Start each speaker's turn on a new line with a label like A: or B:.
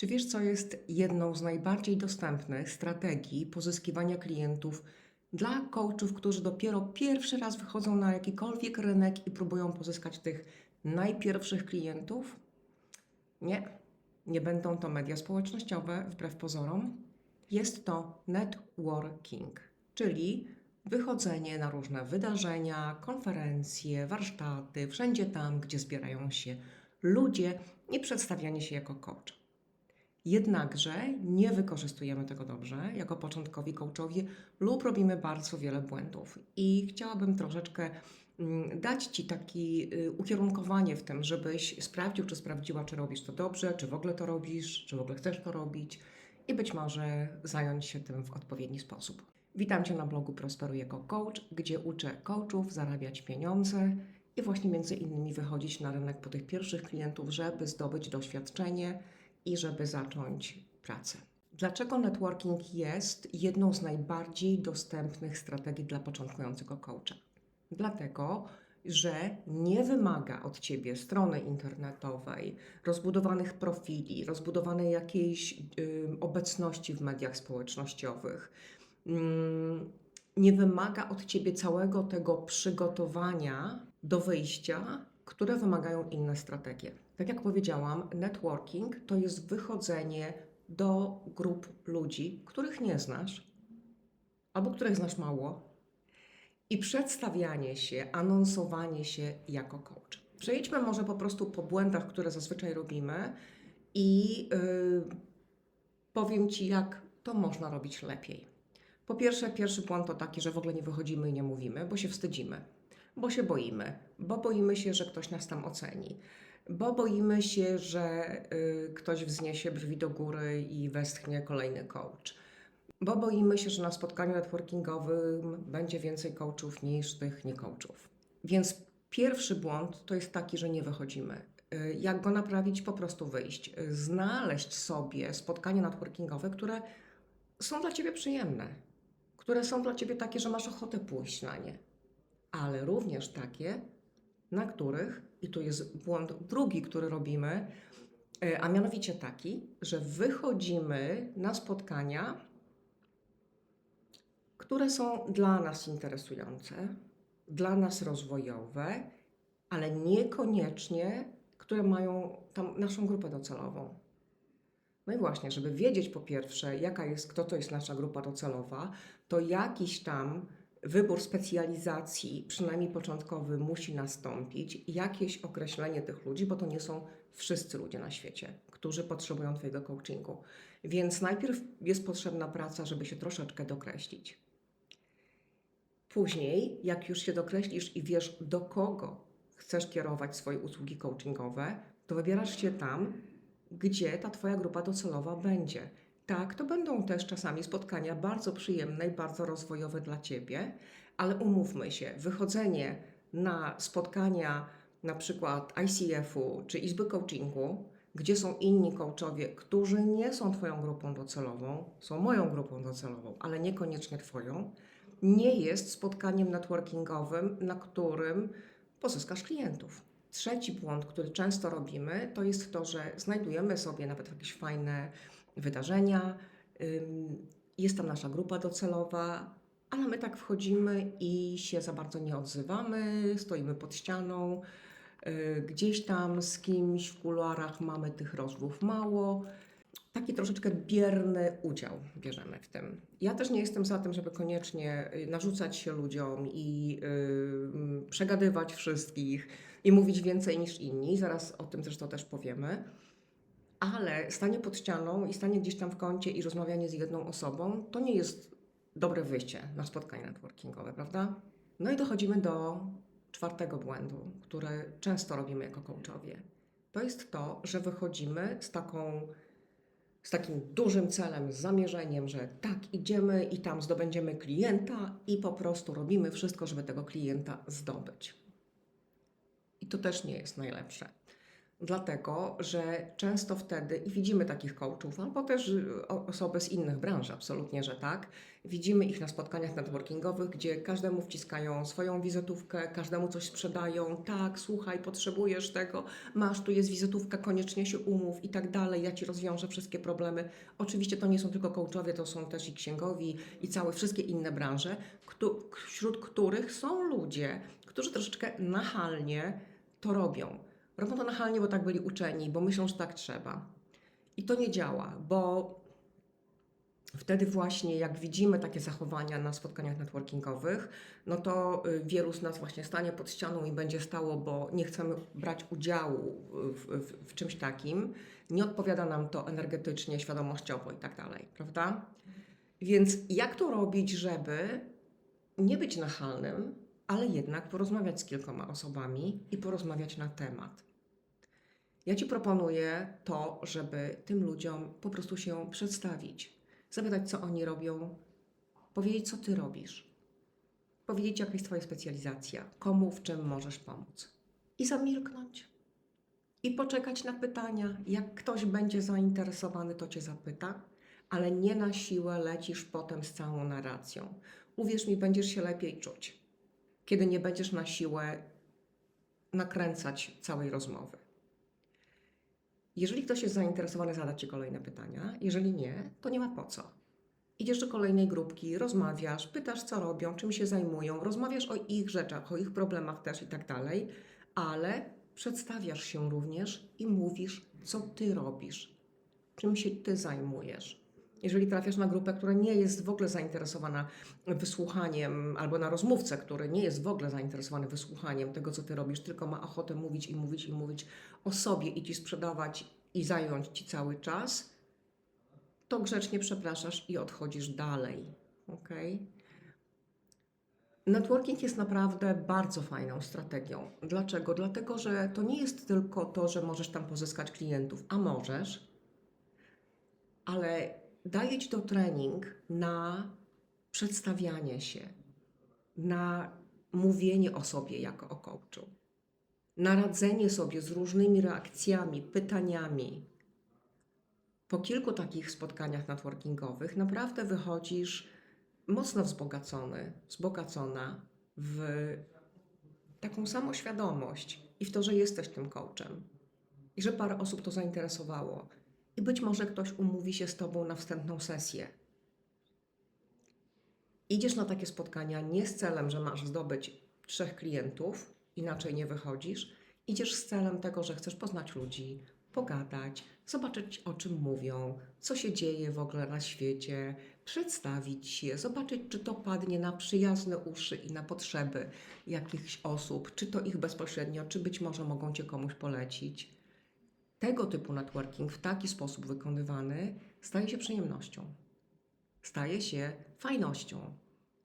A: Czy wiesz, co jest jedną z najbardziej dostępnych strategii pozyskiwania klientów dla coachów, którzy dopiero pierwszy raz wychodzą na jakikolwiek rynek i próbują pozyskać tych najpierwszych klientów? Nie, nie będą to media społecznościowe, wbrew pozorom. Jest to networking, czyli wychodzenie na różne wydarzenia, konferencje, warsztaty, wszędzie tam, gdzie zbierają się ludzie i przedstawianie się jako coach. Jednakże nie wykorzystujemy tego dobrze jako początkowi coachowie lub robimy bardzo wiele błędów. I chciałabym troszeczkę mm, dać Ci takie ukierunkowanie w tym, żebyś sprawdził, czy sprawdziła, czy robisz to dobrze, czy w ogóle to robisz, czy w ogóle chcesz to robić i być może zająć się tym w odpowiedni sposób. Witam Cię na blogu Prosperuj jako coach, gdzie uczę coachów zarabiać pieniądze i właśnie między innymi wychodzić na rynek po tych pierwszych klientów, żeby zdobyć doświadczenie i żeby zacząć pracę. Dlaczego networking jest jedną z najbardziej dostępnych strategii dla początkującego coacha? Dlatego, że nie wymaga od ciebie strony internetowej, rozbudowanych profili, rozbudowanej jakiejś y, obecności w mediach społecznościowych. Mm, nie wymaga od ciebie całego tego przygotowania do wyjścia, które wymagają inne strategie. Tak jak powiedziałam, networking to jest wychodzenie do grup ludzi, których nie znasz albo których znasz mało i przedstawianie się, anonsowanie się jako coach. Przejdźmy może po prostu po błędach, które zazwyczaj robimy i yy, powiem Ci, jak to można robić lepiej. Po pierwsze, pierwszy błąd to taki, że w ogóle nie wychodzimy i nie mówimy, bo się wstydzimy, bo się boimy, bo boimy się, że ktoś nas tam oceni, bo boimy się, że y, ktoś wzniesie brwi do góry i westchnie kolejny coach, bo boimy się, że na spotkaniu networkingowym będzie więcej coachów niż tych nie coachów. Więc pierwszy błąd to jest taki, że nie wychodzimy. Y, Jak go naprawić? Po prostu wyjść. Y, Znaleźć sobie spotkania networkingowe, które są dla Ciebie przyjemne, które są dla Ciebie takie, że masz ochotę pójść na nie, ale również takie, na których, i tu jest błąd drugi, który robimy, e, a mianowicie taki, że wychodzimy na spotkania, które są dla nas interesujące, dla nas rozwojowe, ale niekoniecznie, które mają tam naszą grupę docelową. No i właśnie, żeby wiedzieć po pierwsze, jaka jest, kto to jest nasza grupa docelowa, to jakiś tam wybór specjalizacji, przynajmniej początkowy, musi nastąpić, jakieś określenie tych ludzi, bo to nie są wszyscy ludzie na świecie, którzy potrzebują Twojego coachingu. Więc najpierw jest potrzebna praca, żeby się troszeczkę dokreślić. Później, jak już się dokreślisz i wiesz, do kogo chcesz kierować swoje usługi coachingowe, to wybierasz się tam, gdzie ta Twoja grupa docelowa będzie. Tak, to będą też czasami spotkania bardzo przyjemne i bardzo rozwojowe dla Ciebie, ale umówmy się, wychodzenie na spotkania na przykład ICF-u czy Izby Coachingu, gdzie są inni coachowie, którzy nie są Twoją grupą docelową, są moją grupą docelową, ale niekoniecznie Twoją, nie jest spotkaniem networkingowym, na którym pozyskasz klientów. Trzeci błąd, który często robimy, to jest to, że znajdujemy sobie nawet jakieś fajne wydarzenia, jest tam nasza grupa docelowa, ale my tak wchodzimy i się za bardzo nie odzywamy, stoimy pod ścianą, y, gdzieś tam z kimś w kuluarach mamy tych rozmów mało. Taki troszeczkę bierny udział bierzemy w tym. Ja też nie jestem za tym, żeby koniecznie y, narzucać się ludziom i y, przegadywać wszystkich i mówić więcej niż inni. Zaraz o tym zresztą też powiemy. Ale stanie pod ścianą i stanie gdzieś tam w kącie i rozmawianie z jedną osobą to nie jest dobre wyjście na spotkanie networkingowe, prawda? No i dochodzimy do czwartego błędu, który często robimy jako coachowie. To jest to, że wychodzimy z taką z takim dużym celem, zamierzeniem, że tak, idziemy i tam zdobędziemy klienta i po prostu robimy wszystko, żeby tego klienta zdobyć. I to też nie jest najlepsze. Dlatego, że często wtedy, i widzimy takich coachów, albo też y, osoby z innych branż, absolutnie, że tak, widzimy ich na spotkaniach networkingowych, gdzie każdemu wciskają swoją wizytówkę, każdemu coś sprzedają, tak, słuchaj, potrzebujesz tego, masz, tu jest wizytówka, koniecznie się umów i tak dalej, ja ci rozwiążę wszystkie problemy. Oczywiście to nie są tylko coachowie, to są też i księgowi i całe wszystkie inne branże, wśród których są ludzie, którzy troszeczkę nachalnie to robią. Robią to nachalnie, bo tak byli uczeni, bo myślą, że tak trzeba. I to nie działa, bo wtedy właśnie, jak widzimy takie zachowania na spotkaniach networkingowych, no to y, wielu z nas właśnie stanie pod ścianą i będzie stało, bo nie chcemy brać udziału w, w, w czymś takim. Nie odpowiada nam to energetycznie, świadomościowo i tak dalej, prawda? Więc jak to robić, żeby nie być nachalnym, ale jednak porozmawiać z kilkoma osobami i porozmawiać na temat? Ja Ci proponuję to, żeby tym ludziom po prostu się przedstawić, zapytać, co oni robią, powiedzieć, co Ty robisz, powiedzieć, jaka jest Twoja specjalizacja, komu w czym możesz pomóc i zamilknąć. I poczekać na pytania. Jak ktoś będzie zainteresowany, to Cię zapyta, ale nie na siłę lecisz potem z całą narracją. Uwierz mi, będziesz się lepiej czuć, kiedy nie będziesz na siłę nakręcać całej rozmowy. Jeżeli ktoś jest zainteresowany, zada Ci kolejne pytania. Jeżeli nie, to nie ma po co. Idziesz do kolejnej grupki, rozmawiasz, pytasz, co robią, czym się zajmują, rozmawiasz o ich rzeczach, o ich problemach też i tak dalej, ale przedstawiasz się również i mówisz, co Ty robisz, czym się Ty zajmujesz. Jeżeli trafiasz na grupę, która nie jest w ogóle zainteresowana wysłuchaniem, albo na rozmówcę, który nie jest w ogóle zainteresowany wysłuchaniem tego, co ty robisz, tylko ma ochotę mówić i mówić i mówić o sobie i ci sprzedawać i zająć ci cały czas, to grzecznie przepraszasz i odchodzisz dalej. Ok? Networking jest naprawdę bardzo fajną strategią. Dlaczego? Dlatego, że to nie jest tylko to, że możesz tam pozyskać klientów, a możesz, ale daje ci to trening na przedstawianie się, na mówienie o sobie jako o coachu, na radzenie sobie z różnymi reakcjami, pytaniami. Po kilku takich spotkaniach networkingowych naprawdę wychodzisz mocno wzbogacony, wzbogacona w taką samoświadomość i w to, że jesteś tym coachem i że parę osób to zainteresowało. I być może ktoś umówi się z tobą na wstępną sesję. Idziesz na takie spotkania nie z celem, że masz zdobyć trzech klientów, inaczej nie wychodzisz. Idziesz z celem tego, że chcesz poznać ludzi, pogadać, zobaczyć o czym mówią, co się dzieje w ogóle na świecie, przedstawić się, zobaczyć, czy to padnie na przyjazne uszy i na potrzeby jakichś osób, czy to ich bezpośrednio, czy być może mogą cię komuś polecić. Tego typu networking w taki sposób wykonywany staje się przyjemnością, staje się fajnością,